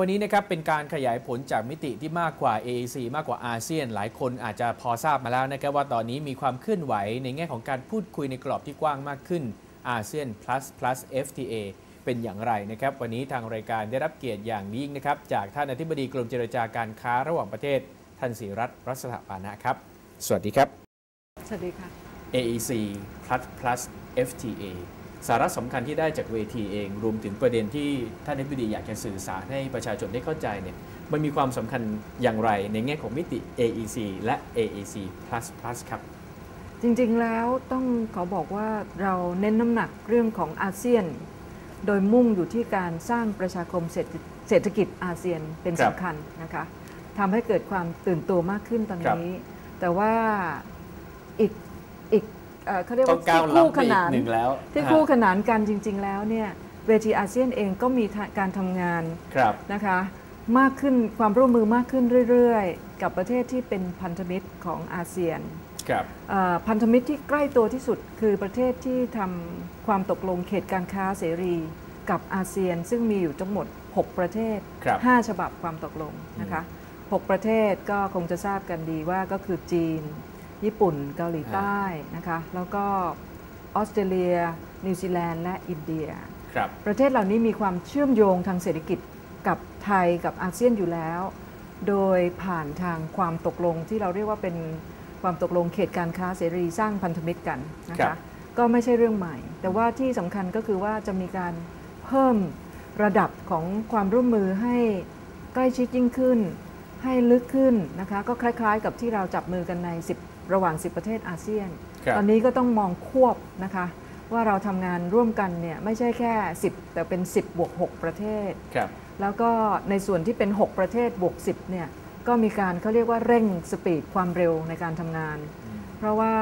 วันนี้นะครับเป็นการขยายผลจากมิติที่มากกว่า AEC มากกว่าอาเซียน หลายคนอาจจะพอทราบมาแล้วนะครับว่าตอนนี้มีความเคลื่อนไหวในแง่ของการพูดคุยในกรอบที่กว้างมากขึ้นอาเซียน plus plus FTA เป็นอย่างไรนะครับ วันนี้ทางรายการได้รับเกียรติอย่างยิ่งนะครับ จากท่านอธิบดีกรมเจรจาการค้าระหว่างประเทศท่านศิรัตน์รัศถปานะครับ สวัสดีครับ สวัสดีค่ะ AEC plus plus FTA สาระสำคัญที่ได้จากเวทีเอง รวมถึงประเด็นที่ท่านอธิบดีอยากจะสื่อสารให้ประชาชนได้เข้าใจเนี่ยมันมีความสำคัญอย่างไรในแง่ของมิติ AEC และ AEC plus plus ครับ จริงๆแล้วต้องขอบอกว่าเราเน้นน้ำหนักเรื่องของอาเซียน โดยมุ่งอยู่ที่การสร้างประชาคมเศรษฐเศรษฐกิจอาเซียนเป็นครับสำคัญนะคะทำให้เกิดความตื่นตัวมากขึ้นตอนครับนี้ แต่ว่าอีกอีก เอ่อเขาเรียกต้อว่างก้าวที่ล้ำคู่ไปขอีนากนหนึ่งแล้ว ที่ฮะคู่ขนานกันจริง ๆ แล้วเนี่ยเวทีอาเซียนเองก็มีการทำงานครับนะคะมากขึ้นความร่วมมือมากขึ้นเรื่อยๆ กับประเทศที่เป็นพันธมิตรของอาเซียนครับเอ่อพันธมิตรที่ใกล้ตัวที่สุดคือประเทศที่ทำความตกลงเขตการค้าเสรีกับอาเซียน ซึ่งมีอยู่ทั้งหมด 6 ประเทศครับ5ฉบับความตกลงนะคะ 6 ประเทศก็คงจะทราบกันดีว่าก็คือจีน ญี่ปุ่นเกาหลีใต้นะคะ แล้วก็ออสเตรเลีย นิวซีแลนด์และอินเดียครับประเทศเหล่านี้มีความเชื่อมโยงทางเศรษฐกิจกับไทยกับอาเซียนอยู่แล้ว โดยผ่านทางความตกลงที่เราเรียกว่าเป็นความตกลงเขตการค้าเสรีสร้างพันธมิตรกันนะครัคะบก็ไม่ใช่เรื่องใหม่ แต่ว่าที่สำคัญก็คือว่าจะมีการเพิ่มระดับของความร่วมมือให้ใกล้ชิดยิ่งขึ้น ให้ลึกขึ้นนะคะ ก็คล้าย ๆ กับที่เราจับมือกันใน 10 ระหว่าง 10 ประเทศอาเซียนครับตอนนี้ก็ต้องมองควบนะคะ ว่าเราทำงานร่วมกันเนี่ยไม่ใช่แค่ 10 แต่เป็น 10บวก6ประเทศครับแล้วก็ในส่วนที่เป็น 6 ประเทศบวก 10เนี่ยก็มีการเขาเรียกว่าเร่งสปีดความเร็วในการทำงาน เพราะว่า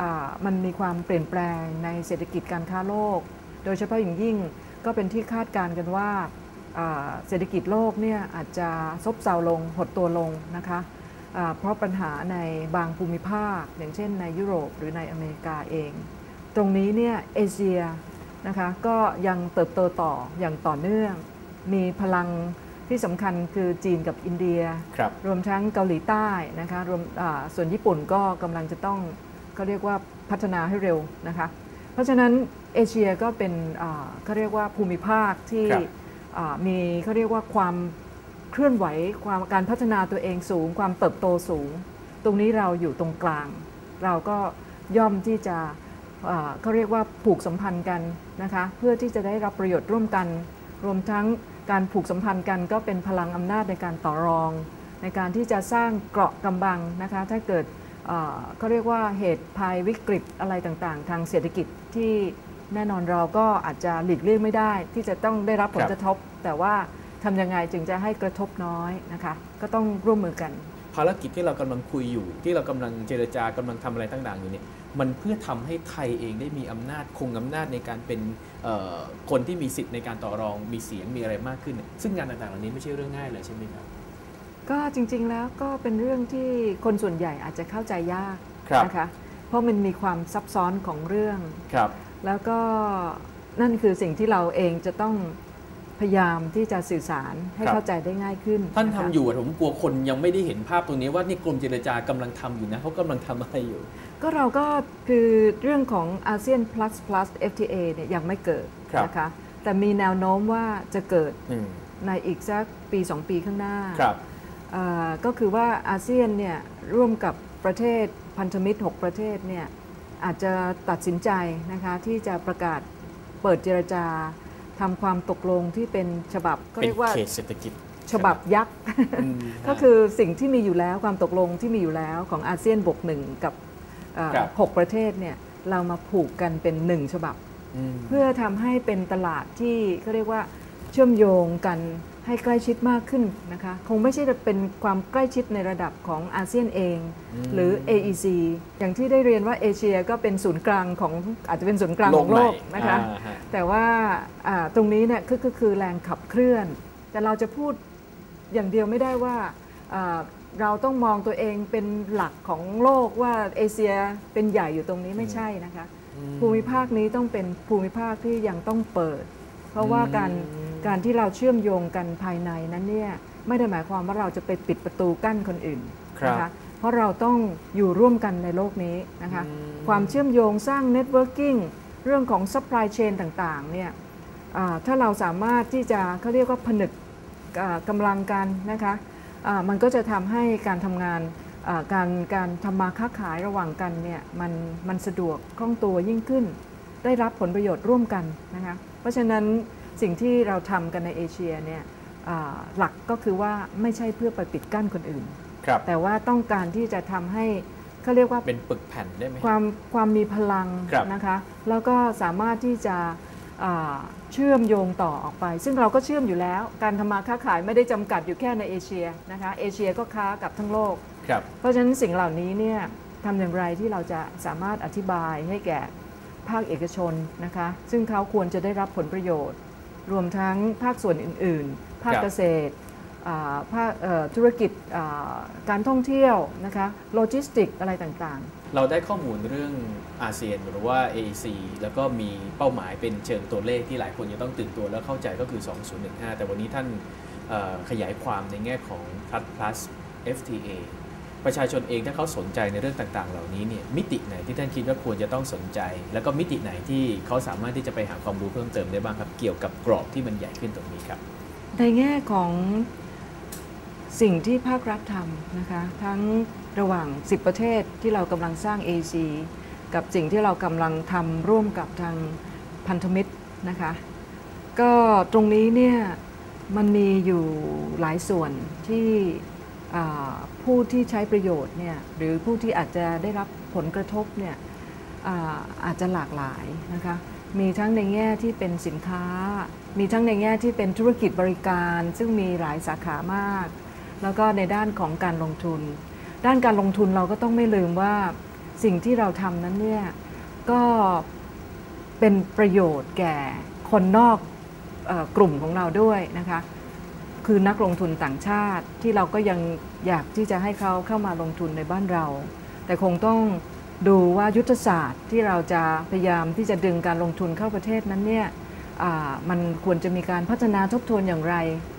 อ่ามันมีความเปลี่ยนแปลงในเศรษฐกิจการค้าโลก โดยเฉพาะอย่างยิ่งก็เป็นที่คาดการณ์กันว่าอ่าเศรษฐกิจโลกเนี่ยอาจจะซบเซาลงหดตัวลงนะคะอ่า เพราะปัญหาในบางภูมิภาค อย่างเช่นในยุโรปหรือในอเมริกาเอง ตรงนี้เนี่ยเอเชียนะคะก็ยังเติบโตต่ออย่างต่อเนื่อง มีพลังที่สำคัญคือจีนกับอินเดียครับรวมทั้งเกาหลีใต้นะคะรวมอ่าส่วนญี่ปุ่นก็กำลังจะต้องเขาเรียกว่าพัฒนาให้เร็วนะคะ เพราะฉะนั้นเอเชียก็เป็นอ่าเขาเรียกว่าภูมิภาคที่ครับอ่ามีเขาเรียกว่าความ เคลื่อนไหวความการพัฒนาตัวเองสูง ความเติบโตสูง ตรงนี้เราอยู่ตรงกลาง เราก็ย่อมที่จะเขาเรียกว่าผูกสัมพันธ์กันนะคะเพื่อที่จะได้รับประโยชน์ร่วมกัน รวมทั้งการผูกสัมพันธ์กันก็เป็นพลังอำนาจในการต่อรอง ในการที่จะสร้างเกราะกำบังนะคะถ้าเกิดเขาเรียกว่าเหตุภัยวิกฤตอะไรต่างๆ ทางเศรษฐกิจที่แน่นอนเราก็อาจจะหลีกเลี่ยงไม่ได้ ที่จะต้องได้รับผลกระทบ แต่ว่า ทำยังไงจึงจะให้กระทบน้อยนะคะ ก็ต้องร่วมมือกัน ภารกิจที่เรากำลังคุยอยู่ ที่เรากำลังเจรจากำลังทำอะไรต่างๆอยู่เนี่ยมันเพื่อทำให้ไทยเองได้มีอำนาจคงอำนาจในการเป็นเอ่อคนที่มีสิทธิ์ในการต่อรองมีเสียงมีอะไรมากขึ้นเนี่ยซึ่งงานต่างๆเหล่านี้ไม่ใช่เรื่องง่ายเลยใช่ไหมครับก็จริงๆแล้วก็เป็นเรื่องที่คนส่วนใหญ่อาจจะเข้าใจยากครับนะคะเพราะมันมีความซับซ้อนของเรื่องครับ แล้วก็นั่นคือสิ่งที่เราเองจะต้อง พยายามที่จะสื่อสารให้ครับ เข้าใจได้ง่ายขึ้นท่านทำะคะอยู่อะผมกลัวคนยังไม่ได้เห็นภาพตรงนี้ว่านี่กรมเจรจากำลังทำอยู่นะเขากำลังทำอะไรอยู่ ก็เราก็คือเรื่องของอาเซียน plus plus FTA เนี่ยยังไม่เกิดครับ นะคะแต่มีแนวโน้มว่าจะเกิดอืมในอีกสักปี 2 ปีข้างหน้า ครับ เอ่อก็คือว่าอาเซียนเนี่ยร่วมกับประเทศพันธมิตร 6 ประเทศเนี่ยอาจจะตัดสินใจนะคะที่จะประกาศเปิดเจรจา ทำความตกลงที่เป็นฉบับก็เป็นเรียกว่าเขตเศรษฐกิจฉบับยักษ์อืมก็คือสิ่งที่มีอยู่แล้วความตกลงที่มีอยู่แล้วของอาเซียนบวกหนึ่งกับเอ่อครับหกประเทศเนี่ยเรามาผูกกันเป็นหนึ่งฉบับมเพื่อทำให้เป็นตลาดที่เขาเรียกว่าเชื่อมโยงกัน ให้ใกล้ชิดมากขึ้นนะคะ คงไม่ใช่เป็นความใกล้ชิดในระดับของอาเซียนเองมหรือ AEC อย่างที่ได้เรียนว่าเอเชียก็เป็นศูนย์กลางของอาจจะเป็นศูนย์กลางของโลกใหม่นะคะอ่าฮแต่ว่าอ่าตรงนี้เนี่ยคือก็คือแรงขับเคลื่อน แต่เราจะพูดอย่างเดียวไม่ได้ว่าอ่าเราต้องมองตัวเองเป็นหลักของโลกว่าเอเชียเป็นใหญ่อยู่ตรงนี้ไม่ใช่นะคะอืมภูมิภาคนี้ต้องเป็นภูมิภาคที่ยังต้องเปิด เพราะว่าการอืม การที่เราเชื่อมโยงกันภายในนั้นเนี่ยไม่ได้หมายความว่าเราจะไปปิดประตูกั้นคนอื่นครับนะคะเพราะเราต้องอยู่ร่วมกันในโลกนี้นะคะอืมความเชื่อมโยงสร้างเน็ตเวิร์กิ่งเรื่องของ supply chain ต่างๆเนี่ยอ่าถ้าเราสามารถที่จะเขาเรียกว่าผนึกอ่ากำลังกันนะคะอ่ามันก็จะทำให้การทำงานอ่าการการทำมาค้าขายระหว่างกันเนี่ยมันมันสะดวกคล่องตัวยิ่งขึ้น ได้รับผลประโยชน์ร่วมกันนะคะเพราะฉะนั้น สิ่งที่เราทำกันในเอเชียเนี่ยอ่าหลักก็คือว่าไม่ใช่เพื่อไปปิดกั้นคนอื่นครับแต่ว่าต้องการที่จะทำให้เขาเรียกว่าเป็นปึกแผ่นได้ไหมความความมีพลังครับนะคะ แล้วก็สามารถที่จะอ่าเชื่อมโยงต่อออกไป ซึ่งเราก็เชื่อมอยู่แล้ว การทำมาค้าขายไม่ได้จำกัดอยู่แค่ในเอเชียนะคะเอเชียก็ค้ากับทั้งโลกครับเพราะฉะนั้นสิ่งเหล่านี้เนี่ยทำอย่างไรที่เราจะสามารถอธิบายให้แก่ภาคเอกชนนะคะ ซึ่งเขาควรจะได้รับผลประโยชน์ รวมทั้งภาคส่วนอื่น ๆ ภาคครับเกษตรอ่าภาคเอ่อธุรกิจอ่าการท่องเที่ยวนะคะโลจิสติกอะไรต่างๆ เราได้ข้อมูลเรื่องอาเซียนหรือว่า AEC แล้วก็มีเป้าหมายเป็นเชิงตัวเลขที่หลายคนจะต้องตื่นตัวและเข้าใจก็คือ 2015 แต่วันนี้ท่านเอ่อขยายความในแง่ของ plus plus FTA ประชาชนเองถ้าเขาสนใจในเรื่องต่าง ๆ เหล่านี้เนี่ยมิติไหนที่ท่านคิดว่าควรจะต้องสนใจ แล้วก็มิติไหนที่เขาสามารถที่จะไปหาความรู้เพิ่มเติมได้บ้างครับ เกี่ยวกับกรอบที่มันใหญ่ขึ้นตรงนี้ครับ ในแง่ของสิ่งที่ภาครัฐทำนะคะ ทั้งระหว่าง 10 ประเทศที่เรากำลังสร้าง AC กับสิ่งที่เรากำลังทำร่วมกับทางพันธมิตรนะคะ ก็ตรงนี้เนี่ยมันมีอยู่หลายส่วนที่ ผู้ที่ใช้ประโยชน์เนี่ยหรือผู้ที่อาจจะได้รับผลกระทบเนี่ยอาอาจจะหลากหลายนะคะ มีทั้งในแง่ที่เป็นสินค้า มีทั้งในแง่ที่เป็นธุรกิจบริการ ซึ่งมีหลายสาขามาก แล้วก็ในด้านของการลงทุน ด้านการลงทุนเราก็ต้องไม่ลืมว่าสิ่งที่เราทำนั้นเนี่ยก็เป็นประโยชน์แก่คนนอกอกลุ่มของเราด้วยนะคะ คือนักลงทุนต่างชาติที่เราก็ยังอยากที่จะให้เขาเข้ามาลงทุนในบ้านเรา แต่คงต้องดูว่ายุทธศาสตร์ที่เราจะพยายามที่จะดึงการลงทุนเข้าประเทศนั้นเนี่ยมันควรจะมีการพัฒนาทบทวนอย่างไร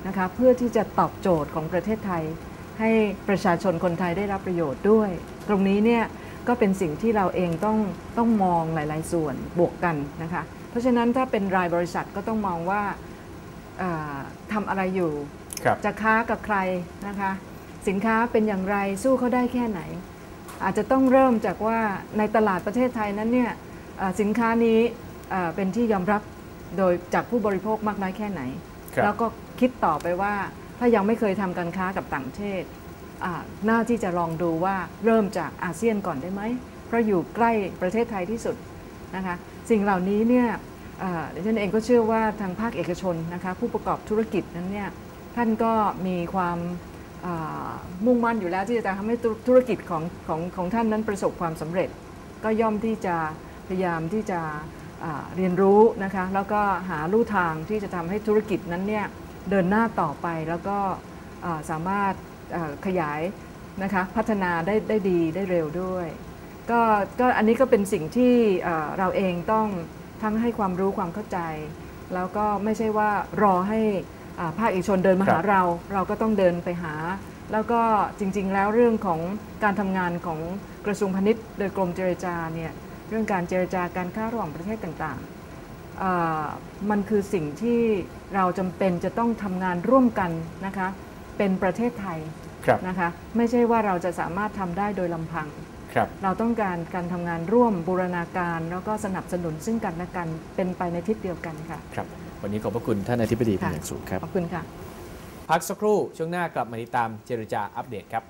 นะคะเพื่อที่จะตอบโจทย์ของประเทศไทย ให้ประชาชนคนไทยได้รับประโยชน์ด้วย ตรงนี้เนี่ยก็เป็นสิ่งที่เราเองต้องต้องมองหลาย ๆ ส่วนบวกกันนะคะเพราะฉะนั้นถ้าเป็นรายบริษัทก็ต้องมองว่า ทำอะไรอยู่ครับจะค้ากับใครนะคะ สินค้าเป็นอย่างไรสู้เขาได้แค่ไหน อาจจะต้องเริ่มจากว่าในตลาดประเทศไทยนั้นเนี่ยเอ่อสินค้านี้เอ่อเป็นที่ยอมรับโดยจากผู้บริโภคมากน้อยแค่ไหนครับแล้วก็คิดต่อไปว่าถ้ายังไม่เคยทำการค้ากับต่างประเทศอ่าน่าที่จะลองดูว่าเริ่มจากอาเซียนก่อนได้ไหม เพราะอยู่ใกล้ประเทศไทยที่สุดนะคะ สิ่งเหล่านี้เนี่ยเอ่อ ดิฉันเองก็เชื่อว่าทางภาคเอกชนนะคะผู้ประกอบธุรกิจนั้นเนี่ยท่านก็มีความมุ่งมั่นอยู่แล้วที่จะทำให้ธุรกิจของของของท่านนั้นประสบความสำเร็จ ก็ย่อมที่จะพยายามที่จะเรียนรู้นะคะแล้วก็หาลู่ทางที่จะทำให้ธุรกิจนั้นเนี่ยเดินหน้าต่อไปแล้วก็สามารถขยายนะคะพัฒนาได้ได้ดีได้เร็วด้วยก็ก็อันนี้ก็เป็นสิ่งที่เราเองต้อง ทั้งให้ความรู้ความเข้าใจ แล้วก็ไม่ใช่ว่ารอให้อ่าภาคเอกชนเดินมาครับหาเรา เราก็ต้องเดินไปหา แล้วก็จริง ๆ แล้วเรื่องของการทำงานของกระทรวงพาณิชย์ โดยกรมเจรจาเนี่ยเรื่องการเจรจาการค้าระหว่างประเทศต่างๆอ่ามันคือสิ่งที่เราจำเป็นจะต้องทำงานร่วมกันนะคะเป็นประเทศไทยครับนะคะไม่ใช่ว่าเราจะสามารถทำได้โดยลำพังครับ เราต้องการการทำงานร่วมบูรณาการ แล้วก็สนับสนุนซึ่งกันและกันเป็นไปในทิศเดียวกันค่ะครับวันนี้ขอบพระคุณท่านอธิบดีเป็นค่ะอย่างสูงครับขอบคุณค่ะ พักสักครู่ช่วงหน้ากลับมาติดตามเจรจาอัปเดตครับ